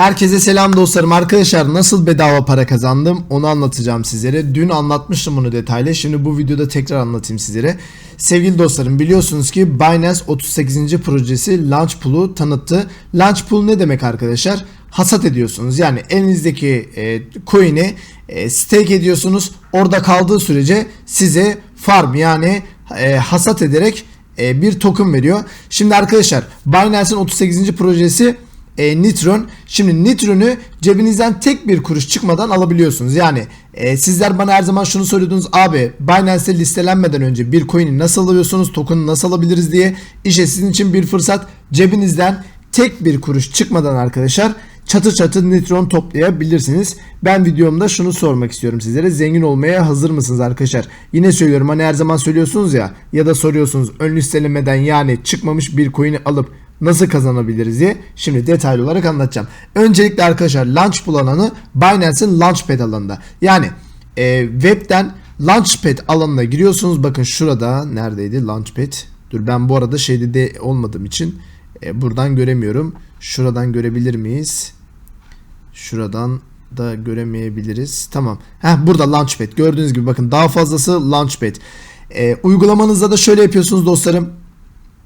Herkese selam dostlarım. Arkadaşlar nasıl bedava para kazandım onu anlatacağım sizlere. Dün anlatmıştım bunu detaylı. Şimdi bu videoda tekrar anlatayım sizlere. Sevgili dostlarım biliyorsunuz ki Binance 38. projesi Launchpool'u tanıttı. Launchpool ne demek arkadaşlar? Hasat ediyorsunuz. Yani elinizdeki e, coin'i e, stake ediyorsunuz. Orada kaldığı sürece size farm yani e, hasat ederek e, bir token veriyor. Şimdi arkadaşlar Binance'in 38. projesi e, Nitron. Şimdi Nitron'u cebinizden tek bir kuruş çıkmadan alabiliyorsunuz. Yani e, sizler bana her zaman şunu söylüyordunuz. Abi Binance'te listelenmeden önce bir coin'i nasıl alıyorsunuz? Token'ı nasıl alabiliriz diye. İşte sizin için bir fırsat. Cebinizden tek bir kuruş çıkmadan arkadaşlar çatır çatır nitron toplayabilirsiniz. Ben videomda şunu sormak istiyorum sizlere. Zengin olmaya hazır mısınız arkadaşlar? Yine söylüyorum hani her zaman söylüyorsunuz ya ya da soruyorsunuz ön listelemeden yani çıkmamış bir coin'i alıp nasıl kazanabiliriz diye şimdi detaylı olarak anlatacağım. Öncelikle arkadaşlar Launchpool alanı Binance'in Launchpad alanında. Yani e, webten Launchpad alanına giriyorsunuz. Bakın şurada neredeydi Launchpad? Dur ben bu arada şeyde de olmadığım için e, buradan göremiyorum. Şuradan görebilir miyiz? Şuradan da göremeyebiliriz. Tamam. Heh, burada Launchpad. Gördüğünüz gibi bakın daha fazlası Launchpad. E, uygulamanızda da şöyle yapıyorsunuz dostlarım.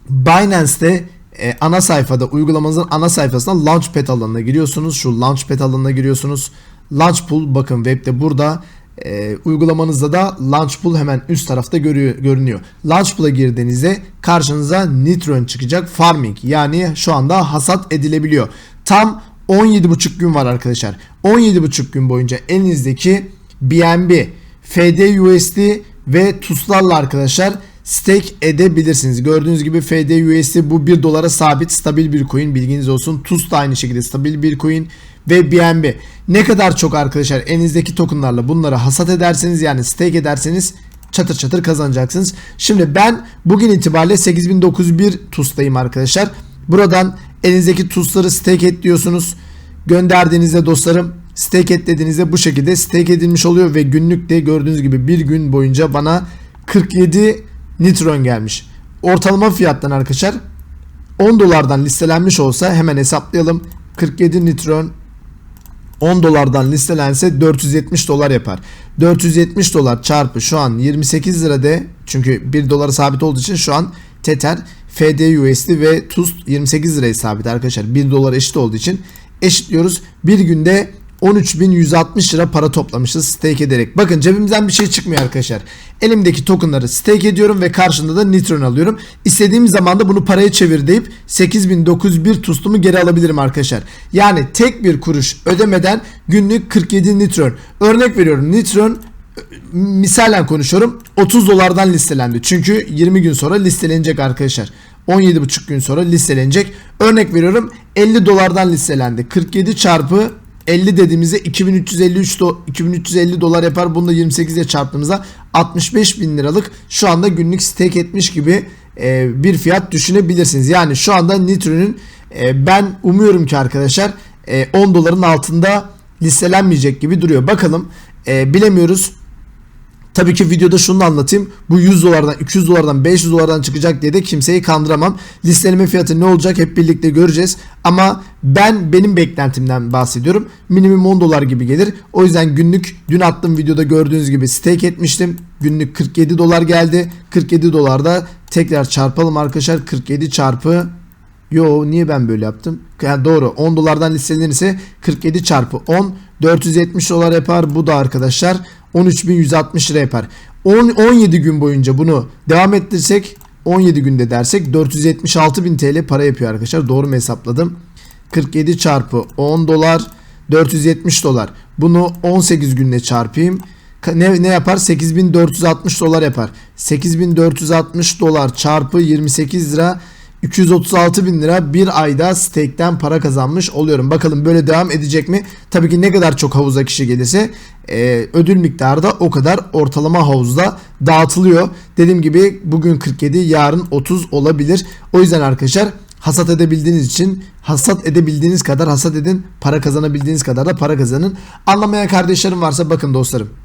Binance'te e, ana sayfada uygulamanızın ana sayfasına Launchpad alanına giriyorsunuz. Şu Launchpad alanına giriyorsunuz. Launchpool bakın webde burada e, uygulamanızda da Launchpool hemen üst tarafta görüyor, görünüyor. Launchpool'a girdiğinizde karşınıza Nitron çıkacak farming yani şu anda hasat edilebiliyor. Tam 17,5 gün var arkadaşlar. 17,5 gün boyunca elinizdeki BNB, FDUSD ve TUS'larla arkadaşlar stake edebilirsiniz. Gördüğünüz gibi FDUSD bu 1 dolara sabit stabil bir coin bilginiz olsun. TUS da aynı şekilde stabil bir coin ve BNB. Ne kadar çok arkadaşlar elinizdeki tokenlarla bunları hasat ederseniz yani stake ederseniz çatır çatır kazanacaksınız. Şimdi ben bugün itibariyle 8901 TUS'tayım arkadaşlar. Buradan elinizdeki TUS'ları stake et diyorsunuz. Gönderdiğinizde dostlarım stake et dediğinizde bu şekilde stake edilmiş oluyor ve günlük de gördüğünüz gibi bir gün boyunca bana 47 Nitron gelmiş. Ortalama fiyattan arkadaşlar 10 dolardan listelenmiş olsa hemen hesaplayalım. 47 Nitron 10 dolardan listelense 470 dolar yapar. 470 dolar çarpı şu an 28 lira de çünkü 1 dolara sabit olduğu için şu an Tether, FDUSD ve TUST 28 liraya sabit arkadaşlar. 1 dolar eşit olduğu için eşitliyoruz. Bir günde 13.160 lira para toplamışız stake ederek. Bakın cebimizden bir şey çıkmıyor arkadaşlar. Elimdeki tokenları stake ediyorum ve karşında da nitron alıyorum. İstediğim zaman da bunu paraya çevir deyip 8901 tustumu geri alabilirim arkadaşlar. Yani tek bir kuruş ödemeden günlük 47 nitron. Örnek veriyorum nitron misalen konuşuyorum 30 dolardan listelendi. Çünkü 20 gün sonra listelenecek arkadaşlar. 17,5 gün sonra listelenecek. Örnek veriyorum 50 dolardan listelendi. 47 çarpı 50 dediğimizde 2353 do 2350 dolar yapar. Bunu da 28 ile çarptığımızda 65 bin liralık şu anda günlük stake etmiş gibi e, bir fiyat düşünebilirsiniz. Yani şu anda Nitro'nun e, ben umuyorum ki arkadaşlar e, 10 doların altında listelenmeyecek gibi duruyor. Bakalım e, bilemiyoruz. Tabii ki videoda şunu da anlatayım. Bu 100 dolardan, 200 dolardan, 500 dolardan çıkacak diye de kimseyi kandıramam. Listeleme fiyatı ne olacak hep birlikte göreceğiz. Ama ben benim beklentimden bahsediyorum. Minimum 10 dolar gibi gelir. O yüzden günlük dün attığım videoda gördüğünüz gibi stake etmiştim. Günlük 47 dolar geldi. 47 dolarda tekrar çarpalım arkadaşlar. 47 çarpı Yo niye ben böyle yaptım? Yani doğru 10 dolardan listelenirse 47 çarpı 10 470 dolar yapar. Bu da arkadaşlar 13.160 lira yapar. 10, 17 gün boyunca bunu devam ettirsek 17 günde dersek 476.000 TL para yapıyor arkadaşlar. Doğru mu hesapladım? 47 çarpı 10 dolar 470 dolar. Bunu 18 günde çarpayım. Ne, ne yapar? 8460 dolar yapar. 8460 dolar çarpı 28 lira 236 bin lira bir ayda stake'ten para kazanmış oluyorum. Bakalım böyle devam edecek mi? Tabii ki ne kadar çok havuza kişi gelirse e, ödül miktarı da o kadar ortalama havuzda dağıtılıyor. Dediğim gibi bugün 47 yarın 30 olabilir. O yüzden arkadaşlar hasat edebildiğiniz için hasat edebildiğiniz kadar hasat edin. Para kazanabildiğiniz kadar da para kazanın. Anlamayan kardeşlerim varsa bakın dostlarım.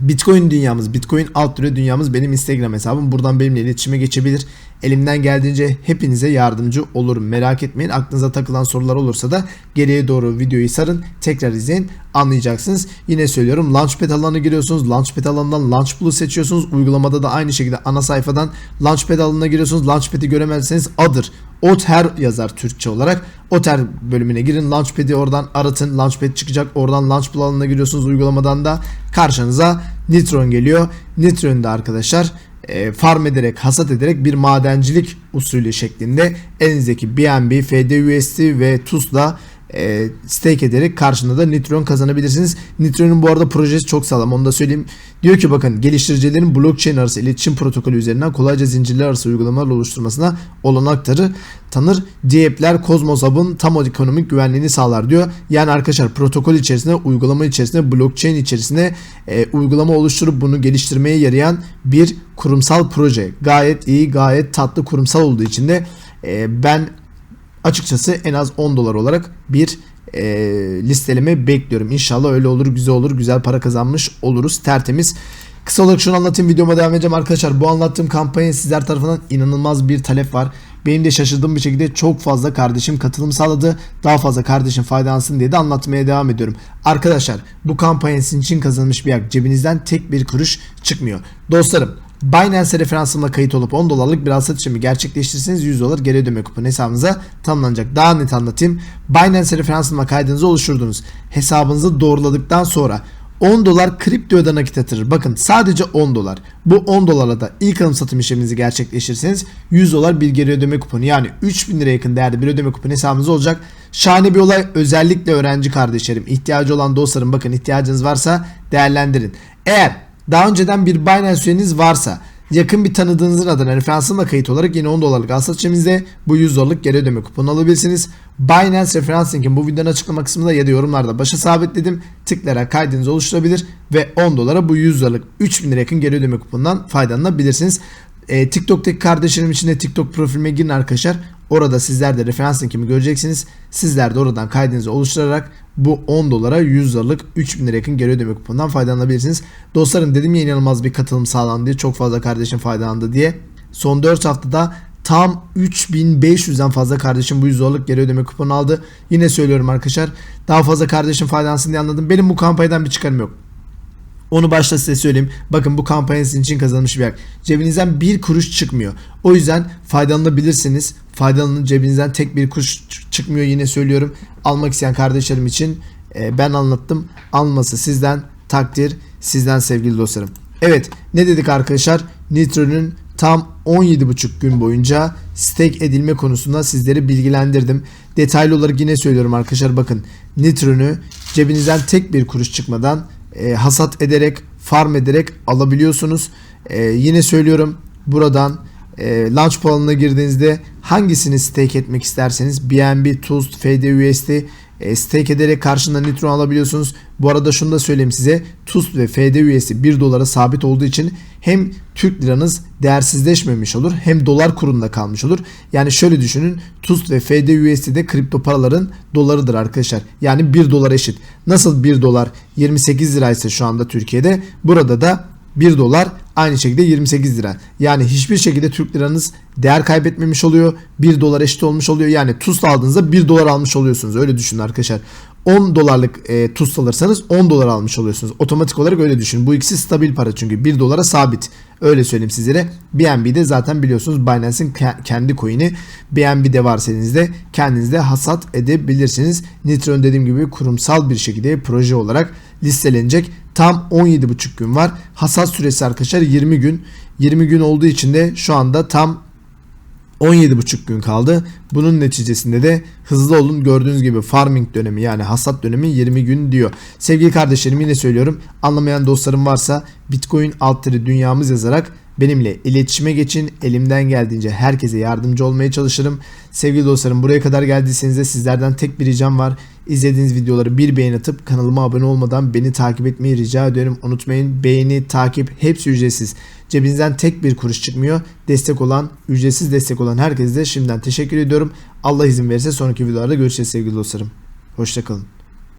Bitcoin dünyamız, Bitcoin alt türü dünyamız benim Instagram hesabım. Buradan benimle iletişime geçebilir. Elimden geldiğince hepinize yardımcı olurum. Merak etmeyin. Aklınıza takılan sorular olursa da geriye doğru videoyu sarın. Tekrar izleyin. Anlayacaksınız. Yine söylüyorum. Launchpad alanına giriyorsunuz. Launchpad alanından Launchpool'u seçiyorsunuz. Uygulamada da aynı şekilde ana sayfadan Launchpad alanına giriyorsunuz. Launchpad'i göremezseniz adır. Oter yazar Türkçe olarak. Oter bölümüne girin. Launchpad'i oradan aratın. Launchpad çıkacak. Oradan Launchpool alanına giriyorsunuz. Uygulamadan da karşınıza Nitron geliyor. Nitron'da arkadaşlar e, farm ederek, hasat ederek bir madencilik usulü şeklinde elinizdeki BNB, FDUSD ve TUS'la e, stake ederek karşında da Nitron kazanabilirsiniz. Nitron'un bu arada projesi çok sağlam onu da söyleyeyim. Diyor ki bakın geliştiricilerin blockchain arası iletişim protokolü üzerinden kolayca zincirler arası uygulamalar oluşturmasına olanakları tanır. Diepler Cosmos Hub'ın tam ekonomik güvenliğini sağlar diyor. Yani arkadaşlar protokol içerisinde, uygulama içerisinde, blockchain içerisinde e, uygulama oluşturup bunu geliştirmeye yarayan bir kurumsal proje. Gayet iyi, gayet tatlı kurumsal olduğu için de e, ben açıkçası en az 10 dolar olarak bir e, listeleme bekliyorum. İnşallah öyle olur, güzel olur, güzel para kazanmış oluruz. Tertemiz. Kısa olarak şunu anlatayım videoma devam edeceğim arkadaşlar. Bu anlattığım kampanya sizler tarafından inanılmaz bir talep var. Benim de şaşırdığım bir şekilde çok fazla kardeşim katılım sağladı. Daha fazla kardeşim faydalansın diye de anlatmaya devam ediyorum. Arkadaşlar bu kampanya sizin için kazanılmış bir yak. Cebinizden tek bir kuruş çıkmıyor. Dostlarım Binance referansımla kayıt olup 10 dolarlık bir alsat işlemi gerçekleştirirseniz 100 dolar geri ödeme kuponu hesabınıza tamamlanacak. Daha net anlatayım. Binance referansımla kaydınızı oluşturdunuz. Hesabınızı doğruladıktan sonra 10 dolar kripto öden nakit yatırır. Bakın sadece 10 dolar. Bu 10 dolarla da ilk alım satım işleminizi gerçekleştirirseniz 100 dolar bir geri ödeme kuponu yani 3000 liraya yakın değerde bir ödeme kuponu hesabınızda olacak. Şahane bir olay özellikle öğrenci kardeşlerim ihtiyacı olan dostlarım bakın ihtiyacınız varsa değerlendirin. Eğer daha önceden bir Binance üyeniz varsa yakın bir tanıdığınızın adına referansımla kayıt olarak yine 10 dolarlık al satışımızda bu 100 dolarlık geri ödeme kuponu alabilirsiniz. Binance referans linkin bu videonun açıklama kısmında ya da yorumlarda başa sabitledim. Tıklayarak kaydınızı oluşturabilir ve 10 dolara bu 100 dolarlık 3000 lira yakın geri ödeme kuponundan faydalanabilirsiniz. E, TikTok'taki kardeşlerim için de TikTok profilime girin arkadaşlar. Orada sizler de referans linkimi göreceksiniz. Sizler de oradan kaydınızı oluşturarak bu 10 dolara 100 dolarlık 3000 lira yakın geri ödeme kuponundan faydalanabilirsiniz. Dostlarım dedim ya inanılmaz bir katılım sağlandı diye çok fazla kardeşim faydalandı diye. Son 4 haftada tam 3500'den fazla kardeşim bu 100 dolarlık geri ödeme kuponu aldı. Yine söylüyorum arkadaşlar daha fazla kardeşim faydalansın diye anladım. Benim bu kampanyadan bir çıkarım yok. Onu başta size söyleyeyim. Bakın bu kampanya sizin için kazanılmış bir yak. Cebinizden bir kuruş çıkmıyor. O yüzden faydalanabilirsiniz. Faydalanın cebinizden tek bir kuruş çıkmıyor yine söylüyorum. Almak isteyen kardeşlerim için e, ben anlattım. Alması sizden takdir sizden sevgili dostlarım. Evet ne dedik arkadaşlar? Nitro'nun tam 17,5 gün boyunca stake edilme konusunda sizleri bilgilendirdim. Detaylı olarak yine söylüyorum arkadaşlar bakın Nitro'nu cebinizden tek bir kuruş çıkmadan e, hasat ederek, farm ederek alabiliyorsunuz. E, yine söylüyorum buradan e, launch puanına girdiğinizde hangisini stake etmek isterseniz BNB, TUST, FDUSD e, stake ederek karşında Nitron alabiliyorsunuz. Bu arada şunu da söyleyeyim size. TUST ve FDUSD 1 dolara sabit olduğu için hem Türk liranız değersizleşmemiş olur hem dolar kurunda kalmış olur. Yani şöyle düşünün TUST ve FDUSD'de kripto paraların dolarıdır arkadaşlar. Yani 1 dolar eşit. Nasıl 1 dolar 28 liraysa şu anda Türkiye'de burada da 1 dolar aynı şekilde 28 lira. Yani hiçbir şekilde Türk liranız değer kaybetmemiş oluyor. 1 dolar eşit olmuş oluyor. Yani TUST aldığınızda 1 dolar almış oluyorsunuz. Öyle düşünün arkadaşlar. 10 dolarlık e, TUST alırsanız 10 dolar almış oluyorsunuz. Otomatik olarak öyle düşünün. Bu ikisi stabil para çünkü 1 dolara sabit. Öyle söyleyeyim sizlere. BNB'de zaten biliyorsunuz Binance'in kendi coin'i. BNB'de varsa elinizde kendinizde hasat edebilirsiniz. Nitron dediğim gibi kurumsal bir şekilde proje olarak listelenecek. Tam 17,5 gün var. Hasat süresi arkadaşlar 20 gün. 20 gün olduğu için de şu anda tam 17,5 gün kaldı. Bunun neticesinde de hızlı olun. Gördüğünüz gibi farming dönemi yani hasat dönemi 20 gün diyor. Sevgili kardeşlerim yine söylüyorum. Anlamayan dostlarım varsa Bitcoin altları dünyamız yazarak benimle iletişime geçin. Elimden geldiğince herkese yardımcı olmaya çalışırım. Sevgili dostlarım buraya kadar geldiyseniz de sizlerden tek bir ricam var. İzlediğiniz videoları bir beğen atıp kanalıma abone olmadan beni takip etmeyi rica ediyorum. Unutmayın beğeni, takip hepsi ücretsiz. Cebinizden tek bir kuruş çıkmıyor. Destek olan, ücretsiz destek olan herkese de şimdiden teşekkür ediyorum. Allah izin verirse sonraki videolarda görüşeceğiz sevgili dostlarım. Hoşçakalın.